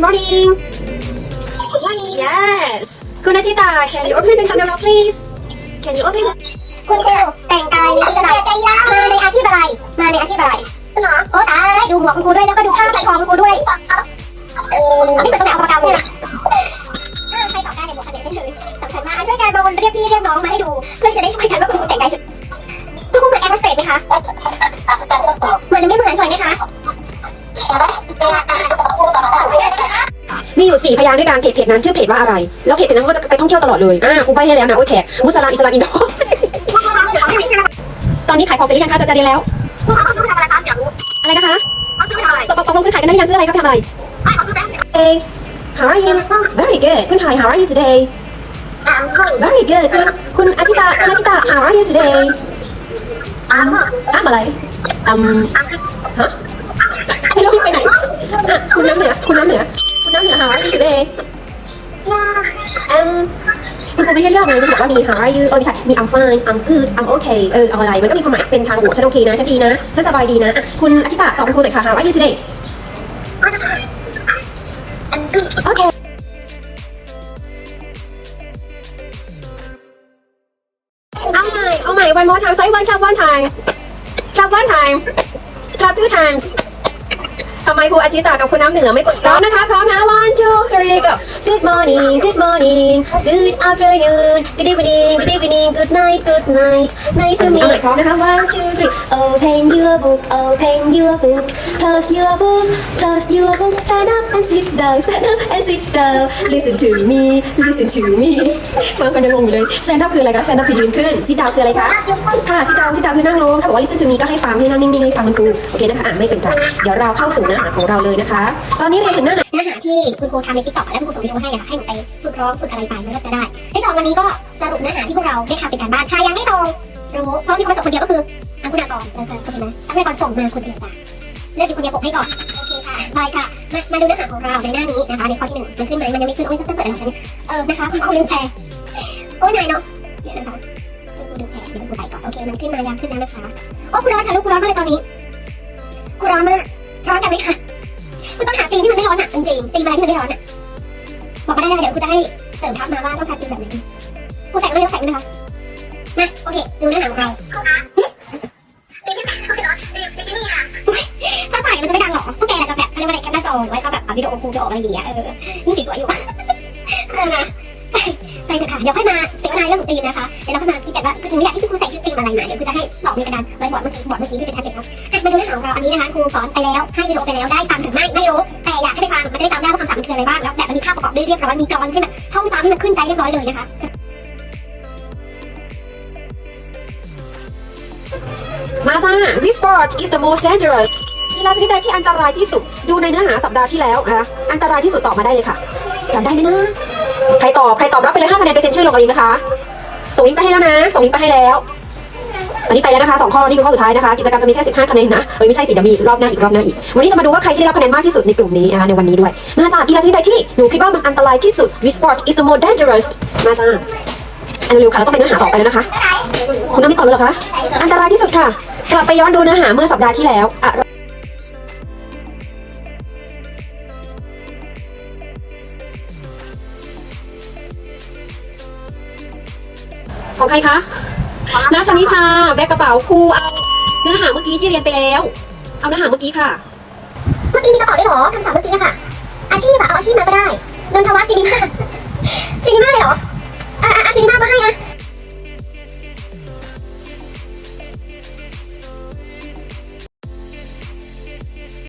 Good morning. Good morning. Yes. คุณอาจิตา Can you open the camera please? Can you open? คุณครูแต่งกายในชุดอะไรมาในอาชีพอะไร มาในอาชีพอะไรโอ้ตายดูหมวกคุณครูด้วยแล้วก็ดูผ้าพันคอคุณครูด้วยอันนี้เป็นตำแหน่งอุปกรณ์เลยใครตอบได้ในหมวกคันนี้ไม่เลยสำคัญมากช่วยกันบางคนเรียกพี่เรียกน้องมาให้ดู เพื่อจะได้ช่วยกันว่าคุณครูแต่งกายชุดคุณครูเหมือนแอร์โฮสเตสไหมคะเหมือนหรือไม่เหมือนสวยไหมคะ สี่พยางค์ด้วยกันเพจเพจนั้นชื่อเพจว่าอะไร แล้วเพจเพจนั้นก็จะไปท่องเที่ยวตลอดเลยอ่าครูใบให้แล้วนะโอ้ยแขกมุสลาอิสลาอินโดตอนนี้ขายของเสร็จหรือยังคะจะจะเรียนแล้วอะไรนะคะตกตกลงซื้อขายกันได้หรือยังซื้ออะไรครับทำอะไร Hey how are you very good คุณไทย how are you today very good คุณคุณอาทิตาคุณอาทิตา how are you today อ้ามอะไรอืมฮะไม่รู้ไปไหนอะคุณน้ำเหนือคุณน้ำเหนือคุณน้ำเหนือ how are you today อืมคุณครูไม่ให้เลือกไงคุณบอกว่ามี how are you เออไม่ใช่มี I'm fine I'm good I'm okay เออเอาอะไร มันก็มีความหมายเป็นทางบวกฉันโอเคนะฉันดีนะฉันสบายดีนะอะคุณอาทิตาตอบคุณครูหน่อยค่ะ how are you today โอเคเอาใหม่เอาใหม่ one more time say one clap one time clap one time clap two times ทำไมครูอาจิตากับคุณน้ำเหนือไม่กดพร้อมนะคะ พร้อมนะ one two three go good morning good morning good afternoon good evening good evening good night good night nice to meet พร้อมนะคะ one two three open your book open your book close your book close your book stand up and sit down stand up and sit down listen to me listen to me บางคนยังงงอยู่เลย stand up คืออะไรคะ stand up คือยืนขึ้น sit down คืออะไรคะค่ะ sit down sit down คือนั่งลงถ้าบอกว่า listen to me ก็ให้ฟังให้นั่งนิ่งๆให้ฟังมันครูโอเคนะคะอ่านไม่เป็นไรเดี๋ยวเราเข้าสู่เนื้อหาของเราเลยนะคะ ตอนนี้เรียนถึงหน้าไหนเนื้อหาที่คุณครูทำในติ๊กตอกแล้วคุณครูส่งวิดีโอให้อะค่ะให้หนูไปฝึกร้องฝึกอะไรไปมันก็จะได้ที่สองวันนี้ก็สรุปเนื้อหาที่พวกเราได้ทำเป็นการบ้านใครยังไม่ตรงรู้เพราะมีคนมาส่งคนเดียวก็คืออังคุณากรเออเออโอเคไหมอังคุณากรส่งมาคนเดียวจ้ะเลือกอยู่คนเดียวผมให้ก่อนโอเคค่ะบายค่ะมามาดูเนื้อหาของเราในหน้านี้นะคะในข้อที่หนึ่งมันขึ้นไหมมันยังไม่ขึ้นโอ้ยจะเปิดอะไรของฉันเออนะคะคุณครูลืมแชร์โอ้ยนายเนาะเดี๋ยวนะคะคุณครูลืมแชร์เดี๋ยวครูใส่ก่อนโอเคมันขึ้นมายังขึ้นแล้วนะคะโอ้คุณร้อนค่ะลูกคุณร้อนมากเลยตอนนี้คุณร้อนมากร้อนกันไหมคะ ร้อนอะจริงๆธีมอะไรที่มันไม่ร้อนอะบอกมาได้เลยเดี๋ยวกูจะให้เสริมทัพมาว่าต้องการธีมแบบไหนกูใส่ไม่ได้ใส่ไม่ได้คะมาโอเคดูเนื้อหาของเราถ้าใส่มันจะไม่ดังหรอพวกแกอาจจะแบบเขาเรียกว่าอะไรแคปหน้าจอไว้ก็แบบวิดีโอคูจะออกมาอย่างเงี้ยเออยิ่งสวยอยู่เออนะไปไปเถอะค่ะเดี๋ยวค่อยมาเสวนาเรื่องธีมนะคะเดี๋ยวเราค่อยมาคิดกันว่าคือหนูอยากให้ครูใส่ชุดธีมอะไรมาเดี๋ยวครูจะให้บอกในกระดานไว้บอร์ดเมื่อกี้บอร์ดเมื่อกี้ที่เป็นแท็บเล็ตเนาะอะมาดูเนื้อหาของเราอันนี้นะคะครูสอนไปแล้วให้วิดีโอไปแล้วได้ฟังถึงไม่ไม่รู้แต่อยากให้ไปฟังมันจะได้จำได้ว่าคำศัพท์มันคืออะไรบ้าง แล้วแบบมันมีภาพประกอบด้วยเรียบร้อย มีกรอนที่แบบท่องจำที่มันขึ้นใจเรียบร้อยเลยนะคะมาจ้า This sport is the most dangerous กีฬาชนิดใดที่อันตรายที่สุด ดูในเนื้อหาสัปดาห์ที่แล้วนะคะอันตรายที่สุดตอบมาได้เลยค่ะจำได้ไหมนะ ใครตอบ ใครตอบรับไปเลย5คะแนนไปเซ็นชื่อลงเอาเองนะคะ ส่งลิงก์ไปให้แล้วนะ ส่งลิงก์ไปให้แล้ว อันนี้ไปแล้วนะคะสองข้อนี่คือข้อสุดท้ายนะคะกิจกรรมจะมีแค่15คะแนนนะเอ้ยไม่ใช่สิเดี๋ยวมีรอบหน้าอีกรอบหน้าอีกวันนี้จะมาดูว่าใครที่ได้รับคะแนนมากที่สุดในกลุ่มนี้นะคะในวันนี้ด้วยมาจากกีฬาชนิดใดที่หนูคิดว่ามันอันตรายที่สุด Which sport is the most dangerous มาจ้าอันเร็วค่ะเราต้องไปเนื้อหาต่อไปแล้วนะคะคุณน้ำไม่ตอบเลยเหรอคะอันตรายที่สุดค่ะ กลับไปย้อนดูเนื้อหาเมื่อสัปดาห์ที่แล้วอะของใครคะ น้าชนิชาแบกกระเป๋าครูเอาเนื้อหาเมื่อกี้ที่เรียนไปแล้ว เอาเนื้อหาเมื่อกี้ค่ะ เมื่อกี้มีกระเป๋าด้วยเหรอคำศัพท์เมื่อกี้ค่ะ อาชีพอะเอาอาชีพมาก็ได้นนทวัฒน์ซีนีมาซีนีมาเลยเหรอ